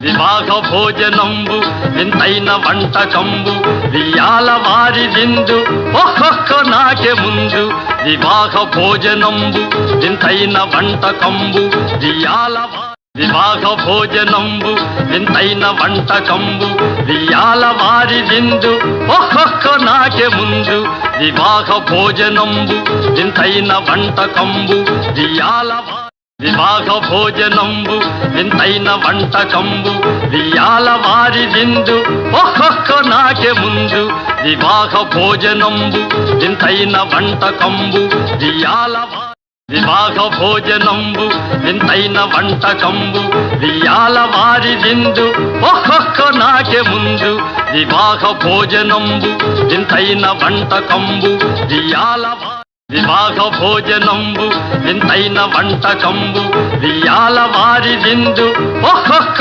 వివాహ భోజనంబు వింతైన వంటకంబు వియాల వారి విందు ఒక్కొక్క నాకే ముందు. వివాహ భోజనంబు వింతైన వంటకంబు వియాల వివాహ భోజనంబు వింతైన వంటకంబు వియాల వారి విందు ఒక్కొక్క నాకే ముందు. వివాహ భోజనంబు వింతైన వంటకంబు వియాల వారి వివాహ భోజనంబు వింతైన వంటకంబు వియాల వారి విందు ఒక్కొక్క నాకే ముందు. వివాహ భోజనంబు వింతైన వంటకంబు వియాల వివాహ భోజనంబు వింతైన వంటకంబు వియాల వారి విందు ఒక్కొక్క నాకే ముందు. వివాహ భోజనంబు వింతైన వంటకంబు వియాల వివాహ భోజనంబు వింతైన వంటకంబు వియాల వారి విందు ఒక్కొక్క